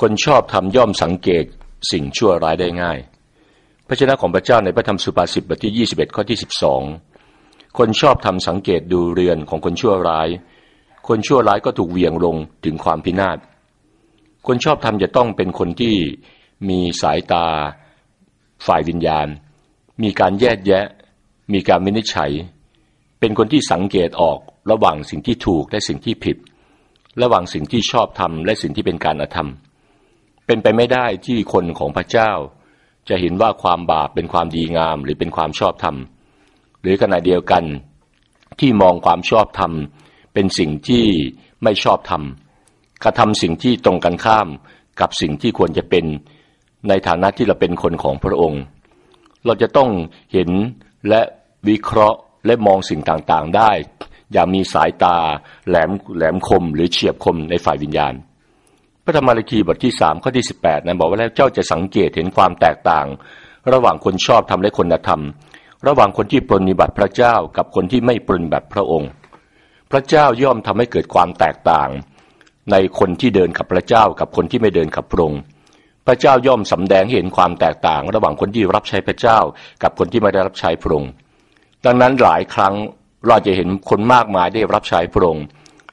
คนชอบทำย่อมสังเกตสิ่งชั่วร้ายได้ง่าย พระชนะของพระเจ้าในพระธรรมสุภาษิตบทที่ 21 ข้อที่ 12 คนชอบทำสังเกตดูเรือนของคนชั่วร้าย คนชั่วร้ายก็ถูกเวียงลงถึงความพินาศ คนชอบทำจะต้องเป็นคนที่มีสายตา ฝ่ายวิญญาณ มีการแยกแยะ มีการวินิจฉัย เป็นคนที่สังเกตออกระหว่างสิ่งที่ถูกและสิ่งที่ผิด ระหว่างสิ่งที่ชอบทำและสิ่งที่เป็นการอธรรม เป็นไปไม่ได้ที่คนของพระเจ้า จะเห็นว่าความบาปเป็นความดีงามหรือเป็นความชอบธรรม หรือขณะเดียวกันที่มองความชอบธรรม เป็นสิ่งที่ไม่ชอบธรรมกระทำสิ่งที่ตรงกันข้ามกับสิ่งที่ควรจะเป็นในฐานะที่เราเป็นคนของพระองค์ เราจะต้องเห็นและวิเคราะห์และมองสิ่งต่างๆได้ อย่างมีสายตาแหลมแหลมคมหรือเฉียบคมในฝ่ายวิญญาณ พระธรรมารคีบทที่สามข้อที่สิบแปดนั้นบอกว่าแล้วเจ้าจะสังเกตเห็นความแตกต่าง ระหว่างคนชอบทำและคนธรรม ระหว่างคนที่ปรนิบัติพระเจ้ากับคนที่ไม่ปรนิบัติพระองค์ พระเจ้าย่อมทำให้เกิดความแตกต่าง ในคนที่เดินกับพระเจ้ากับคนที่ไม่เดินกับพระองค์พระเจ้าย่อมสำแดงเห็นความแตกต่าง ระหว่างคนที่รับใช้พระเจ้า กับคนที่ไม่ได้รับใช้พระองค์ดังนั้นหลายครั้งเราจะเห็นคนมากมายได้รับใช้พระองค์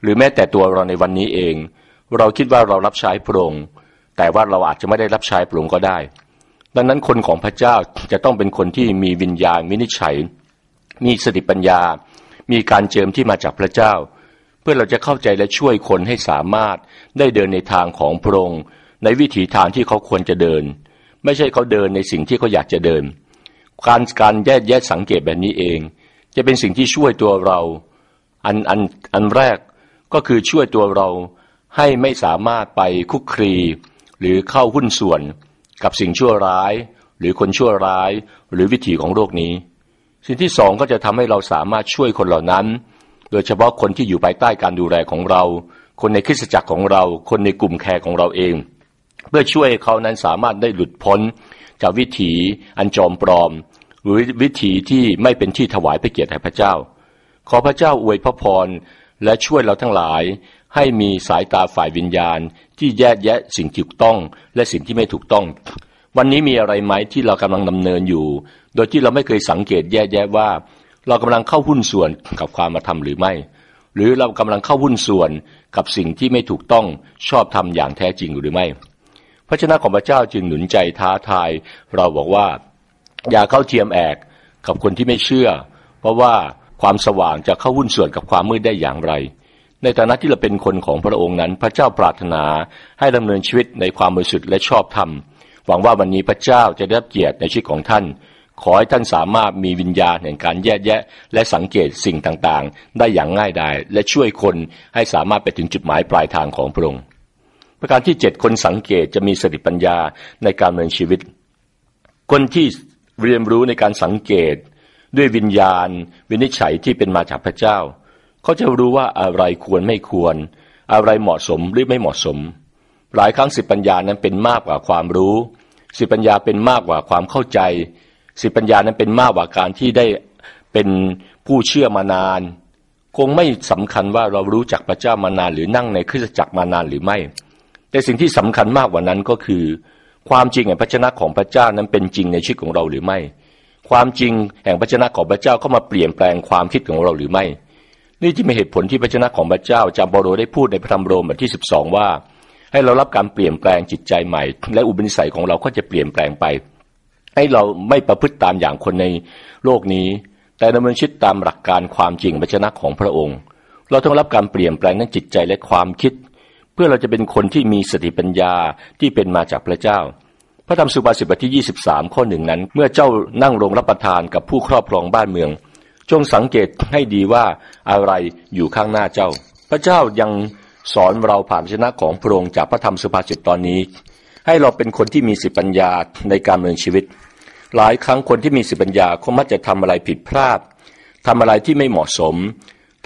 หรือแม้แต่ตัวเราในวันนี้เอง เราคิดว่าเรารับใช้พระองค์แต่ว่าเราอาจจะไม่ได้รับใช้พระองค์ก็ได้ ดังนั้นคนของพระเจ้าจะต้องเป็นคนที่มีวิญญาณวินิจฉัย มีสติปัญญา มีการเจิมที่มาจากพระเจ้า เพื่อเราจะเข้าใจและช่วยคนให้สามารถได้เดินในทางของพระองค์ในวิถีทางที่เขาควรจะเดิน ไม่ใช่เขาเดินในสิ่งที่เขาอยากจะเดิน การการแยกแยะสังเกตแบบนี้เอง จะเป็นสิ่งที่ช่วยตัวเรา อันอันอันแรกก็คือช่วยตัวเรา ให้ไม่สามารถไปคุกคลีหรือเข้าหุ้นส่วนกับสิ่งชั่วร้าย หรือคนชั่วร้าย หรือวิถีของโลกนี้ สิ่งที่สองก็จะทำให้เราสามารถช่วยคนเหล่านั้น โดยเฉพาะคนที่อยู่ภายใต้การดูแลของเรา คนในคริสตจักรของเรา คนในกลุ่มแคร์ของเราเอง เพื่อช่วยเขานั้นสามารถได้หลุดพ้น จากวิถีอันจอมปลอม หรือวิถีที่ไม่เป็นที่ถวายพระเกียรติแด่พระเจ้า ขอพระเจ้าอวยพระพร และช่วยเราทั้งหลายให้มีสายตาฝ่ายวิญญาณ ที่แยกแยะสิ่งถูกต้องและสิ่งที่ไม่ถูกต้อง วันนี้มีอะไรไหมที่เรากำลังดำเนินอยู่ โดยที่เราไม่เคยสังเกตแยกแยะว่า เรากำลังเข้าหุ้นส่วนกับความมาทำหรือไม่ หรือเรากำลังเข้าหุ้นส่วนกับสิ่งที่ไม่ถูกต้องชอบทำอย่างแท้จริงหรือไม่ พระชนะของพระเจ้าจึงหนุนใจท้าทาย เราบอกว่า อย่าเข้าเทียมแอกกับคนที่ไม่เชื่อ เพราะว่า ความสว่างจะเข้าหุ้นส่วนกับความมืดได้อย่างไร ในฐานะที่เราเป็นคนของพระองค์นั้น พระเจ้าปรารถนาให้ดำเนินชีวิตในความบริสุทธิ์และชอบธรรม หวังว่าวันนี้พระเจ้าจะได้รับเกียรติในชีวิตของท่าน ขอให้ท่านสามารถมีวิญญาณแห่งการแยกแยะ และสังเกตสิ่งต่างๆ ได้อย่างง่ายดายและช่วยคนให้สามารถไปถึงจุดหมายปลายทางของพระองค์ ประการที่เจ็ดคนสังเกตจะมีสติปัญญาในการดำเนินชีวิต คนที่เรียนรู้ในการสังเกต ด้วยวิญญาณ วินิจฉัยที่เป็นมาจากพระเจ้า เขาจะรู้ว่าอะไรควรไม่ควร อะไรเหมาะสมหรือไม่เหมาะสม หลายครั้งสิปัญญานั้นเป็นมากกว่าความรู้ สิปัญญาเป็นมากกว่าความเข้าใจ สิปัญญานั้นเป็นมากกว่าการที่ได้เป็นผู้เชื่อมานาน คงไม่สำคัญว่าเรารู้จักพระเจ้ามานานหรือนั่งในคริสตจักรมานานหรือไม่ แต่สิ่งที่สำคัญมากกว่านั้นก็คือ ความจริงแห่งพระชนะของพระเจ้านั้นเป็นจริงในชีวิตของเราหรือไม่ ความจริงแห่งพระชนะของพระเจ้าเข้ามาเปลี่ยนแปลงความคิดของเราหรือไม่ นี่ที่เป็นเหตุผลที่พระชนะของพระเจ้าจามโบโรได้พูดในพระธรรมโรมบทที่สิบสองว่า ให้เรารับการเปลี่ยนแปลงจิตใจใหม่ และอุปนิสัยของเราก็จะเปลี่ยนแปลงไป ให้เราไม่ประพฤติตามอย่างคนในโลกนี้ แต่ดำเนินชีวิตตามหลักการความจริงพระชนะของพระองค์ เราต้องรับการเปลี่ยนแปลงทั้งจิตใจและความคิด เพื่อเราจะเป็นคนที่มีสติปัญญาที่เป็นมาจากพระเจ้า พระธรรมสุภาษิตบทที่ 23 ข้อหนึ่งนั้น เมื่อเจ้านั่งลงรับประทานกับผู้ครอบครองบ้านเมือง จงสังเกตให้ดีว่าอะไรอยู่ข้างหน้าเจ้า พระเจ้ายังสอนเราผ่านชนะของพระองค์จากพระธรรมสุภาษิตตอนนี้ ให้เราเป็นคนที่มีสิปัญญาในการดำเมืองชีวิต หลายครั้งคนที่มีสิปัญญาเขามักจะทำอะไรผิดพลาดทำอะไรที่ไม่เหมาะสม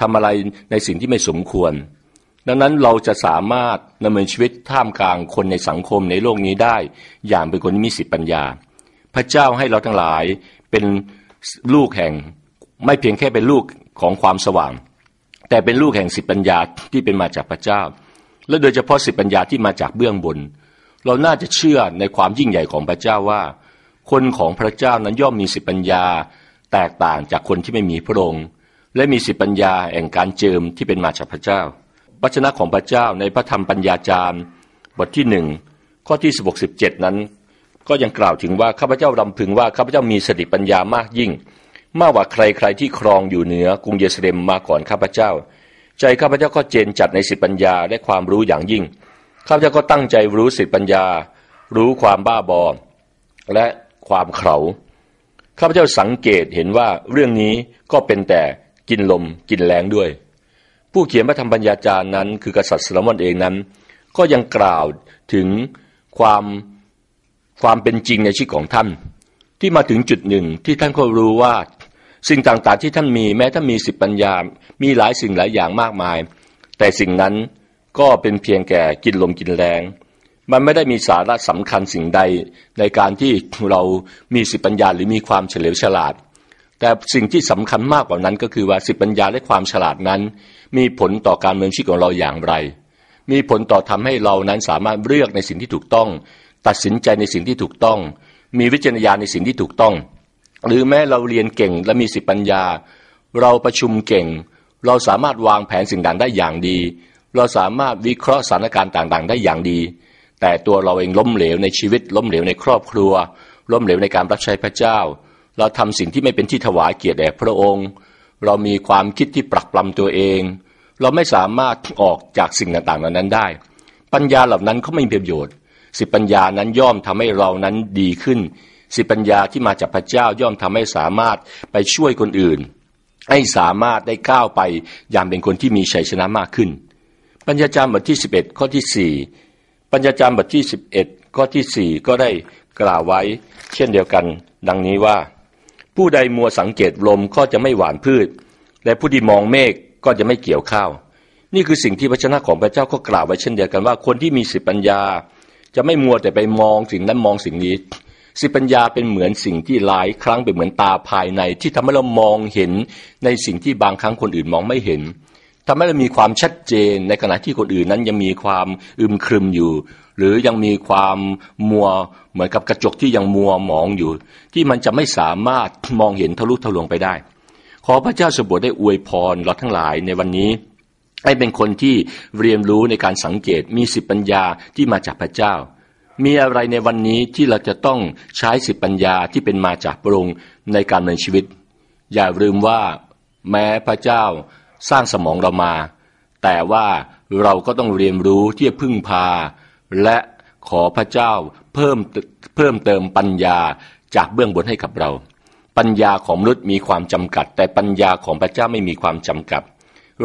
ทำอะไรในสิ่งที่ไม่สมควร ดังนั้นเราจะสามารถดำเนินชีวิตท่ามกลางคนในสังคมในโลกนี้ได้ อย่างเป็นคนที่มีสิทธิปัญญา พระเจ้าให้เราทั้งหลายเป็นลูกแห่งไม่เพียงแค่เป็นลูกของความสว่าง แต่เป็นลูกแห่งสิทธิปัญญาที่เป็นมาจากพระเจ้า และโดยเฉพาะสิทธิปัญญาที่มาจากเบื้องบน เราน่าจะเชื่อในความยิ่งใหญ่ของพระเจ้าว่า คนของพระเจ้านั้นย่อมมีสิปัญญาแตกต่างจากคนที่ไม่มีพระองค์และมีสิปัญญาแห่งการเจิมที่เป็นมาจากพระเจ้า พระชนะของพระเจ้าในพระธรรมปัญญาจารย์บทที่หนึ่งข้อที่สิบหกสิบเจ็ดนั้น ก็ยังกล่าวถึงว่าข้าพเจ้ารำพึงว่าข้าพเจ้ามีสติปัญญามากยิ่ง มากกว่าใครๆที่ครองอยู่เหนือกรุงเยรูซาเล็มมาก่อนข้าพเจ้า ใจข้าพเจ้าก็เจนจัดในสิปัญญาและความรู้อย่างยิ่งข้าพเจ้าก็ตั้งใจรู้สิปัญญา รู้ความบ้าบอและความเขาข้าพเจ้าสังเกตเห็นว่าเรื่องนี้ก็เป็นแต่กินลมกินแรงด้วย ผู้เขียนพระธรรมปัญญาจารย์นั้น คือกษัตริย์สลมอนเองนั้น ก็ยังกล่าวถึงความความเป็นจริงในชีวิตของท่าน ที่มาถึงจุดหนึ่งที่ท่านก็รู้ว่าสิ่งต่างๆที่ท่านมีแม้ท่านมีสิบปัญญา มีหลายสิ่งหลายอย่างมากมาย แต่สิ่งนั้นก็เป็นเพียงแก่กินลมกินแรง มันไม่ได้มีสาระสำคัญสิ่งใดในการที่เรามีสิปัญญาหรือมีความเฉลียวฉลาด แต่สิ่งที่สำคัญมากกว่านั้นก็คือว่าสิปัญญาและความฉลาดนั้น มีผลต่อการเมืองชีวิตของเราอย่างไร มีผลต่อทำให้เรานั้นสามารถเลือกในสิ่งที่ถูกต้อง ตัดสินใจในสิ่งที่ถูกต้อง มีวิจารณญาณในสิ่งที่ถูกต้อง หรือแม้เราเรียนเก่งและมีสิปัญญา เราประชุมเก่ง เราสามารถวางแผนสิ่งต่างได้อย่างดี เราสามารถวิเคราะห์สถานการณ์ต่างๆ ได้อย่างดี แต่ตัวเราเองล้มเหลวในชีวิตล้มเหลวในครอบครัว ล้มเหลวในการรับใช้พระเจ้า เราทำสิ่งที่ไม่เป็นที่ถวายเกียรติแด่พระองค์ เรามีความคิดที่ปรักปรำตัวเอง เราไม่สามารถออกจากสิ่งต่างๆเหล่านั้นได้ ปัญญาเหล่านั้นเขาไม่มีประโยชน์ สิปัญญานั้นย่อมทำให้เรานั้นดีขึ้น สิปัญญาที่มาจากพระเจ้าย่อมทำให้สามารถไปช่วยคนอื่น ให้สามารถได้ก้าวไปยางเป็นคนที่มีชัยชนะมากขึ้น ปัญญาจารย์บทที่ 11 ข้อที่ 4 ปัญญาจารย์บทที่ 11 ข้อที่ 4 ก็ได้กล่าวไว้ เช่นเดียวกัน ดังนี้ว่า ผู้ใดมัวสังเกตลมก็จะไม่หวานพืช และผู้ที่มองเมฆก็จะไม่เกี่ยวข้าว นี่คือสิ่งที่พระชนะของพระเจ้าก็กล่าวไว้เช่นเดียวกันว่าคนที่มีสิปัญญา จะไม่มัวแต่ไปมองสิ่งนั้นมองสิ่งนี้ สิปัญญาเป็นเหมือนสิ่งที่หลายครั้งเป็นเหมือนตาภายใน ที่ทำให้เรามองเห็นในสิ่งที่บางครั้งคนอื่นมองไม่เห็น ทำให้เรามีความชัดเจนในขณะที่คนอื่นนั้นยังมีความอึมครึมอยู่ หรือยังมีความมัวเหมือนกับกระจกที่ยังมัวหมองอยู่ ที่มันจะไม่สามารถมองเห็นทะลุทะลวงไปได้ ขอพระเจ้าสมบูรณ์ได้อวยพรเราทั้งหลายในวันนี้ให้เป็นคนที่เรียนรู้ในการสังเกตมีสิบปัญญาที่มาจากพระเจ้า มีอะไรในวันนี้ที่เราจะต้องใช้สิบปัญญาที่เป็นมาจากพระองค์ในการดำเนินชีวิต อย่าลืมว่าแม้พระเจ้า สร้างสมองเรามา แต่ว่าเราก็ต้องเรียนรู้ที่จะพึ่งพา และขอพระเจ้าเพิ่มเพิ่มเติมปัญญาจากเบื้องบนให้กับเรา ปัญญาของมนุษย์มีความจำกัด แต่ปัญญาของพระเจ้าไม่มีความจำกัด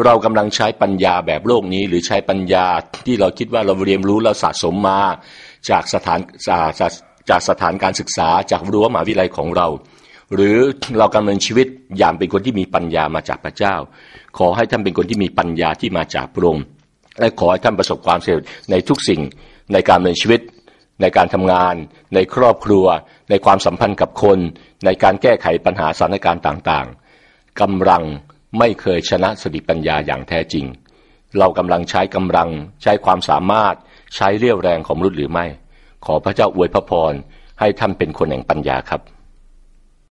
เรากำลังใช้ปัญญาแบบโลกนี้ หรือใช้ปัญญาที่เราคิดว่าเราเรียนรู้เราสะสมมาจากสถานจากสถานการศึกษาจากรั้วมหาวิทยาลัยของเรา หรือเรากำลังชีวิตอย่างเป็นคนที่มีปัญญามาจากพระเจ้า ขอให้ท่านเป็นคนที่มีปัญญาที่มาจากพระองค์และขอให้ท่านประสบความสำเร็จในทุกสิ่งในการดำเนินชีวิต ในการทำงาน ในครอบครัว ในความสัมพันธ์กับคน ในการแก้ไขปัญหาสถานการณ์ต่างๆกำลังไม่เคยชนะสติปัญญาอย่างแท้จริง เรากำลังใช้กำลังใช้ความสามารถใช้เรี่ยวแรงของมนุษย์หรือไม่ ขอพระเจ้าอวยพระพรให้ท่านเป็นคนแห่งปัญญาครับ